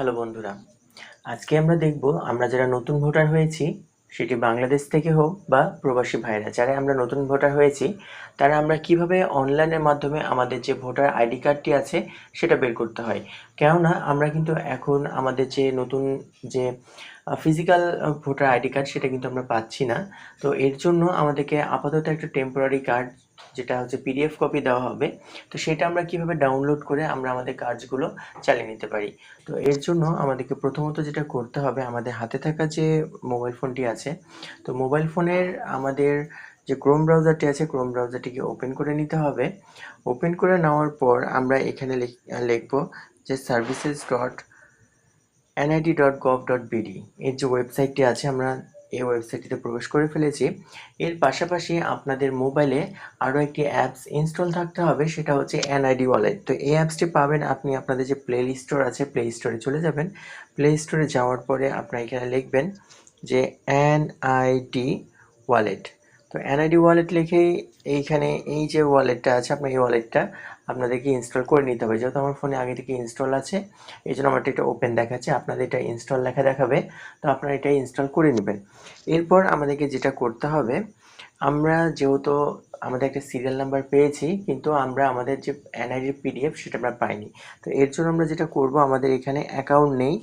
Hello বন্ধুরা, আজকে আমরা দেখব আমরা যারা নতুন ভোটার হয়েছি, সেটি বাংলাদেশ থেকে হোক বা প্রবাসী ভাইরা, যারা আমরা নতুন ভোটার হয়েছি, তারা আমরা কীভাবে অনলাইনের মাধ্যমে আমাদের যে ভোটার আইডি কার্ডটি আছে, সেটা বের করতে হয়। কেননা আমরা কিন্তু এখন আমাদের যে নতুন যে ফিজিক্যাল ভোটার আইডি কার্ড, সেটা কিন্তু আমরা পাচ্ছি না। তো এর জন্য আমাদেরকে আপাতত একটা টেম্পোরারি কার্ড যেটা হচ্ছে পিডিএফ কপি দেওয়া হবে, তো সেটা আমরা কীভাবে ডাউনলোড করে আমরা আমাদের কাজগুলো চালিয়ে নিতে পারি? তো এর জন্য আমাদেরকে প্রথমত যেটা করতে হবে, আমাদের হাতে থাকা যে মোবাইল ফোনটি আছে, তো মোবাইল ফোনের আমাদের যে ক্রোম ব্রাউজারটি আছে ক্রোম ব্রাউজারটিকে ওপেন করে নিতে হবে। ওপেন করে নেওয়ার পর আমরা এখানে লিখব যে services dot NID dot gov dot BD এর যে ওয়েবসাইটটি আছে, আমরা এই ওয়েবসাইটটিতে প্রবেশ করে ফেলেছি। এর পাশাপাশি আপনাদের মোবাইলে আরও একটি অ্যাপস ইনস্টল থাকতে হবে, সেটা হচ্ছে এনআইডি ওয়ালেট। তো এই অ্যাপসটি পাবেন আপনি আপনাদের যে প্লে স্টোর আছে, প্লে স্টোরে চলে যাবেন। প্লে স্টোরে যাওয়ার পরে আপনার এখানে লিখবেন যে এনআইডি ওয়ালেট। তো এনআইডি ওয়ালেট লিখেই এইখানে এই যে ওয়ালেটটা আছে, আপনার এই ওয়ালেটটা আপনাদেরকে ইনস্টল করে নিতে হবে। যেহেতু আমার ফোনে আগে থেকে ইনস্টল আছে, এই জন্য আমার এটা ওপেন দেখাচ্ছে। আপনাদের এটা ইনস্টল লেখা দেখাবে, তো আপনারা এটা ইনস্টল করে নেবেন। এরপর আমাদেরকে যেটা করতে হবে, আমরা যেহেতু আমাদের একটা সিরিয়াল নাম্বার পেয়েছি, কিন্তু আমরা আমাদের যে এনআইডির পিডিএফ সেটা আমরা পাইনি। তো এর জন্য আমরা যেটা করব, আমাদের এখানে অ্যাকাউন্ট নেই।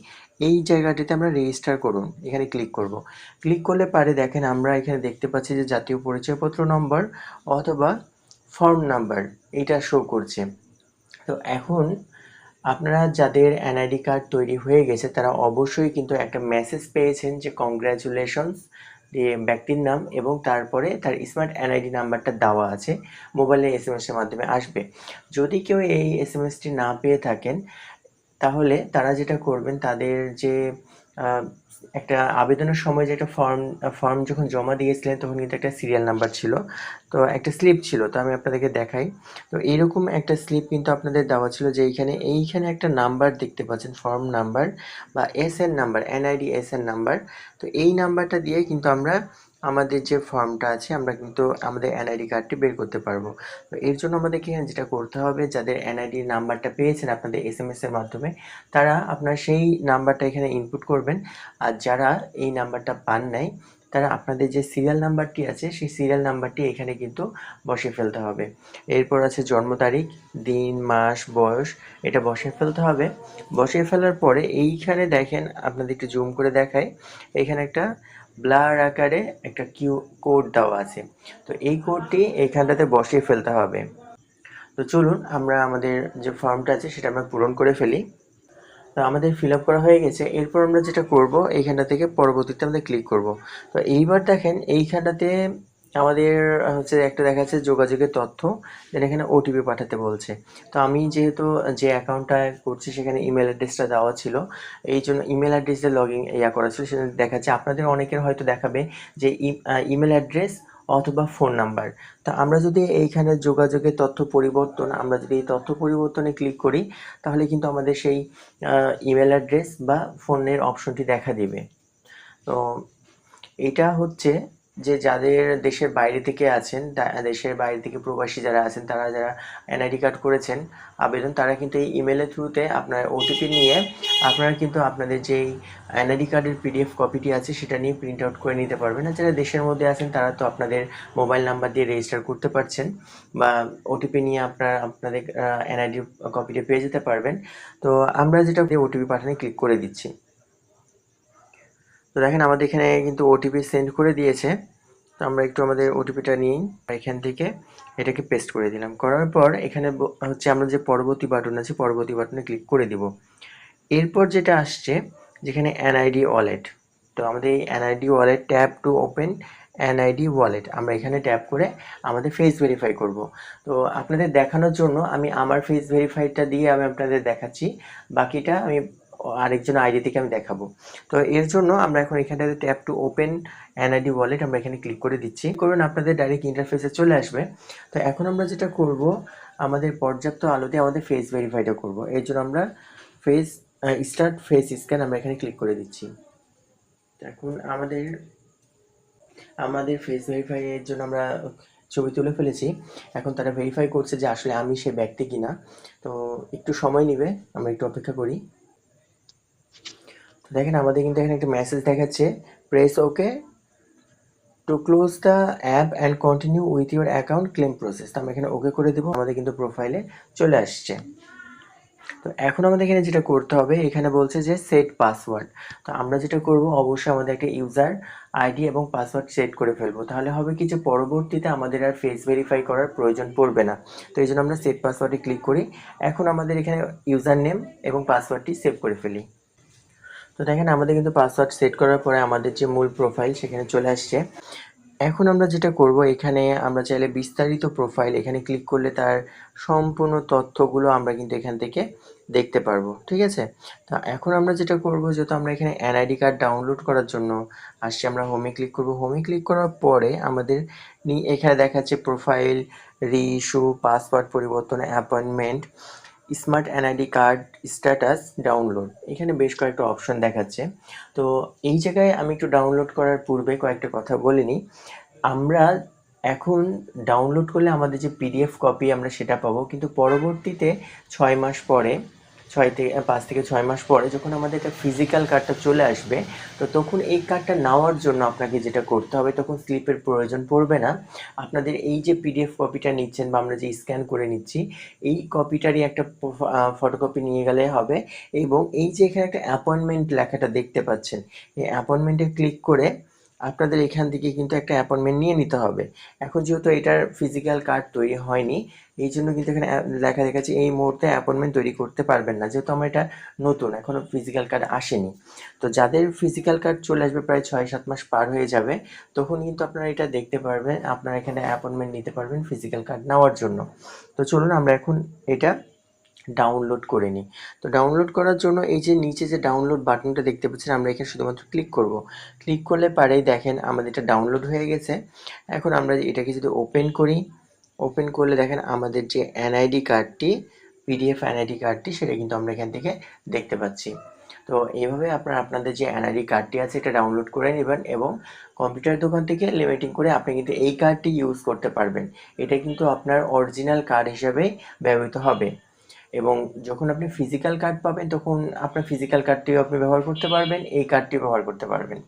এই জায়গাটিতে আমরা রেজিস্টার করুন। এখানে ক্লিক করব। ক্লিক করলে পারে দেখেন, আমরা এখানে দেখতে পাচ্ছি যে জাতীয় পরিচয়পত্র নম্বর অথবা ফর্ম নাম্বার এটা শো করছে। তো এখন আপনারা যাদের এনআইডি কার্ড তৈরি হয়ে গেছে, তারা অবশ্যই কিন্তু একটা মেসেজ পেয়েছেন যে কংগ্রাচুলেশনস ব্যক্তির নাম এবং তারপরে তার স্মার্ট এনআইডি নাম্বারটা দেওয়া আছে মোবাইলে এস এম এসের মাধ্যমে আসবে। যদি কেউ এই এস এম এসটি না পেয়ে থাকেন, তাহলে তারা যেটা করবেন, তাদের যে একটা আবেদনের সময় যে একটা ফর্ম ফর্ম যখন জমা দিয়েছিলেন, তখন কিন্তু একটা সিরিয়াল নাম্বার ছিল। তো একটা স্লিপ ছিল, তো আমি আপনাদেরকে দেখাই। তো এরকম একটা স্লিপ কিন্তু আপনাদের দেওয়া ছিল যে এইখানে এইখানে একটা নাম্বার দেখতে পাচ্ছেন ফর্ম নাম্বার বা S N number NID S N number তো এই নাম্বারটা দিয়ে কিন্তু আমরা আমাদের যে ফর্মটা আছে, আমরা কিন্তু আমাদের এনআইডি কার্ডটি বের করতে পারব। তো এর জন্য আমাদেরকে এখানে যেটা করতে হবে, যাদের এনআইডি নাম্বারটা পেয়েছেন আপনাদের এস এম এর মাধ্যমে, তারা আপনার সেই নাম্বারটা এখানে ইনপুট করবেন। আর যারা এই নাম্বারটা পান নাই, তারা আপনাদের যে সিরিয়াল নাম্বারটি আছে, সেই সিরিয়াল নাম্বারটি এখানে কিন্তু বসে ফেলতে হবে। এরপর আছে জন্ম তারিখ, দিন, মাস, বয়স, এটা বসে ফেলতে হবে। বসিয়ে ফেলার পরে এইখানে দেখেন, আপনাদের একটু জুম করে দেখায় এইখানে একটা ব্লার আকারে একটা কিউ কোড দেওয়া আছে। তো এই কোডটি এইখানটাতে বসিয়ে ফেলতে হবে। তো চলুন আমরা আমাদের যে ফর্মটা আছে সেটা আমরা পূরণ করে ফেলি। তো আমাদের ফিল আপ করা হয়ে গেছে। এরপর আমরা যেটা করব, এইখানটা থেকে পরবর্তীতে আমাদের ক্লিক করব। তো এইবার দেখেন, এইখানটাতে আমাদের হচ্ছে একটা দেখা যাচ্ছে যোগাযোগের তথ্য, যেটা এখানে ওটিপি পাঠাতে বলছে। তো আমি যেহেতু যে অ্যাকাউন্টটা করছি, সেখানে ইমেল অ্যাড্রেসটা দেওয়া ছিল, এই জন্য ইমেল অ্যাড্রেসে লগ ইন ইয়া করা ছিল সেটা দেখাচ্ছে। আপনাদের অনেকের হয়তো দেখাবে যে ইমেল অ্যাড্রেস অথবা ফোন নাম্বার তা আমরা যদি এইখানে যোগাযোগের তথ্য পরিবর্তন, আমরা যদি এই তথ্য পরিবর্তনে ক্লিক করি, তাহলে কিন্তু আমাদের সেই ইমেল অ্যাড্রেস বা ফোনের অপশনটি দেখা দিবে। তো এটা হচ্ছে যে যাদের দেশের বাইরে থেকে আছেন দেশের বাইরে থেকে প্রবাসী যারা আছেন, তারা যারা এনআইডি কার্ড করেছেন, আবেদন, তারা কিন্তু এই ইমেলের থ্রুতে আপনার ওটিপি নিয়ে আপনারা কিন্তু আপনাদের যেই এনআইডি কার্ডের পিডিএফ কপিটি আছে, সেটা নিয়ে প্রিন্ট আউট করে নিতে পারবেন। আর যারা দেশের মধ্যে আছেন, তারা তো আপনাদের মোবাইল নাম্বার দিয়ে রেজিস্টার করতে পারছেন বা ওটিপি নিয়ে আপনারা আপনাদের এনআইডি কপিটি পেয়ে যেতে পারবেন। তো আমরা যেটা ওটিপি পাঠানো ক্লিক করে দিচ্ছি। তো দেখেন আমাদের এখানে কিন্তু ওটিপি সেন্ড করে দিয়েছে। তো আমরা একটু আমাদের ওটিপিটা নিই এখান থেকে। এটাকে পেস্ট করে দিলাম। করার পর এখানে হচ্ছে আমরা যে পরবর্তী বাটন আছে, পরবর্তী বাটনে ক্লিক করে দিব। এরপর যেটা আসছে, যেখানে এনআইডি ওয়ালেট তো আমাদের এই NID wallet tap to open NID wallet আমরা এখানে ট্যাপ করে আমাদের ফেস ভেরিফাই করব। তো আপনাদের দেখানোর জন্য আমি আমার ফেস ভেরিফাইটা দিয়ে আমি আপনাদের দেখাচ্ছি। বাকিটা আমি আরেকজন আইডি থেকে আমি দেখাবো। তো এর জন্য আমরা এখন এখানটাতে tap to open NID wallet আমরা এখানে ক্লিক করে দিচ্ছি। করুন, আপনাদের ডাইরেক্ট ইন্টারফেসে চলে আসবে। তো এখন আমরা যেটা করব, আমাদের পর্যাপ্ত আলোতে আমাদের ফেস ভেরিফাইটা করব। এর জন্য আমরা ফেস স্টার্ট ফেস স্ক্যান আমরা এখানে ক্লিক করে দিচ্ছি। এখন আমাদের আমাদের ফেস ভেরিফাই এর জন্য আমরা ছবি তুলে ফেলেছি। এখন তারা ভেরিফাই করছে যে আসলে আমি সে ব্যক্তি কিনা। তো একটু সময় নেবে, আমরা একটু অপেক্ষা করি। তো দেখেন, আমাদের কিন্তু এখানে একটা মেসেজ দেখাচ্ছে। Press okay to close the app and continue with your account claim process তো আমরা এখানে ওকে করে দেবো, আমাদের কিন্তু প্রোফাইলে চলে আসছে। তো এখন আমাদের এখানে যেটা করতে হবে, এখানে বলছে যে সেট পাসওয়ার্ড তো আমরা যেটা করব, অবশ্যই আমাদের একটা ইউজার আইডি এবং পাসওয়ার্ড সেট করে ফেলব। তাহলে হবে কি যে পরবর্তীতে আমাদের আর ফেস ভেরিফাই করার প্রয়োজন পড়বে না। তো এই জন্য আমরা সেট পাসওয়ার্ডে ক্লিক করি। এখন আমাদের এখানে ইউজার নেম এবং পাসওয়ার্ডটি সেভ করে ফেলি। তো দেখেন, আমাদের কিন্তু পাসওয়ার্ড সেট করার পরে আমাদের যে মূল প্রোফাইল সেখানে চলে আসছে। এখন আমরা যেটা করব, এখানে আমরা চাইলে বিস্তারিত প্রোফাইল এখানে ক্লিক করলে তার সম্পূর্ণ তথ্যগুলো আমরা কিন্তু এখান থেকে দেখতে পারব, ঠিক আছে? তা এখন আমরা যেটা করব, যেহেতু আমরা এখানে এনআইডি কার্ড ডাউনলোড করার জন্য আসছি, আমরা হোমে ক্লিক করব। হোমে ক্লিক করার পরে আমাদের এখানে দেখাচ্ছে প্রোফাইল রিইস্যু পাসওয়ার্ড পরিবর্তন appointment smart NID card status download. এখানে বেশ কয়েকটা অপশন দেখাচ্ছে। তো এই জায়গায় আমি একটু ডাউনলোড করার পূর্বে কয়েকটা কথা বলে নিই। আমরা এখন ডাউনলোড করলে আমাদের যে পিডিএফ কপি আমরা সেটা পাবো, কিন্তু পরবর্তীতে ছয় মাস পরে ছয় থেকে পাঁচ থেকে ছয় মাস পরে যখন আমাদের একটা ফিজিক্যাল কার্ডটা চলে আসবে, তো তখন এই কার্ডটা নেওয়ার জন্য আপনাকে যেটা করতে হবে, তখন স্লিপের প্রয়োজন পড়বে না। আপনাদের এই যে পিডিএফ কপিটা নিচ্ছেন বা আমরা যে স্ক্যান করে নিচ্ছি, এই কপিটারই একটা ফটোকপি নিয়ে গেলে হবে। এবং এই যে এখানে একটা অ্যাপয়েন্টমেন্ট লেখাটা দেখতে পাচ্ছেন, এই অ্যাপয়েন্টমেন্টে ক্লিক করে আপনাদের এখান থেকে কিন্তু একটা অ্যাপয়েন্টমেন্ট নিয়ে নিতে হবে। এখন যেহেতু এটার ফিজিক্যাল কার্ড তৈরি হয়নি, এই জন্য কিন্তু এখানে লেখা দেখাচ্ছে এই মুহূর্তে অ্যাপয়েন্টমেন্ট তৈরি করতে পারবেন না। যেহেতু আমার এটা নতুন এখনও ফিজিক্যাল কার্ড আসেনি। তো যাদের ফিজিক্যাল কার্ড চলে আসবে প্রায় ছয় সাত মাস পার হয়ে যাবে, তখন কিন্তু আপনারা এটা দেখতে পারবেন, আপনারা এখানে অ্যাপয়েন্টমেন্ট নিতে পারবেন ফিজিক্যাল কার্ড নেওয়ার জন্য। তো চলুন আমরা এখন এটা ডাউনলোড করে নিই। তো ডাউনলোড করার জন্য এই যে নিচে যে ডাউনলোড বাটনটা দেখতে পাচ্ছেন, আমরা এখানে শুধুমাত্র ক্লিক করব। ক্লিক করলে পারেই দেখেন আমাদের এটা ডাউনলোড হয়ে গেছে। এখন আমরা এটাকে যদি ওপেন করি ওপেন করলে দেখেন আমাদের যে এনআইডি কার্ডটি পিডিএফ এনআইডি কার্ডটি সেটা কিন্তু আমরা এখান থেকে দেখতে পাচ্ছি। তো এইভাবে আপনারা আপনাদের যে এনআইডি কার্ডটি আছে, এটা ডাউনলোড করে নেবেন এবং কম্পিউটার দোকান থেকে লিমিটিং করে আপনি কিন্তু এই কার্ডটি ইউজ করতে পারবেন। এটা কিন্তু আপনার অরিজিনাল কার্ড হিসাবে ব্যবহৃত হবে। এবং যখন আপনি ফিজিক্যাল কার্ড পাবেন, তখন আপনার ফিজিক্যাল কার্ডটিও আপনি ব্যবহার করতে পারবেন, এই কার্ডটি ব্যবহার করতে পারবেন।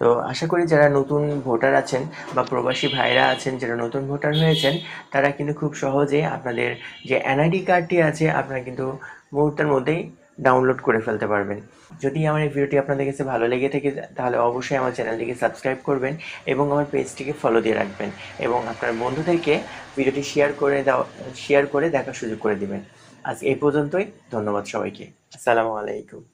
তো আশা করি যারা নতুন ভোটার আছেন বা প্রবাসী ভাইরা আছেন, যারা নতুন ভোটার হয়েছেন, তারা কিন্তু খুব সহজে আপনাদের যে এনআইডি কার্ডটি আছে, আপনারা কিন্তু মুহূর্তের মধ্যেই ডাউনলোড করে ফেলতে পারবেন। যদি আমার এই ভিডিওটি আপনাদের কাছে ভালো লেগে থাকে, তাহলে অবশ্যই আমার চ্যানেলটিকে সাবস্ক্রাইব করবেন এবং আমার পেজটিকে ফলো দিয়ে রাখবেন এবং আপনার বন্ধুদেরকে ভিডিওটি শেয়ার করে দাও শেয়ার করে দেখার সুযোগ করে দিবেন। আজ এই পর্যন্তই। ধন্যবাদ সবাইকে। আসসালামু আলাইকুম।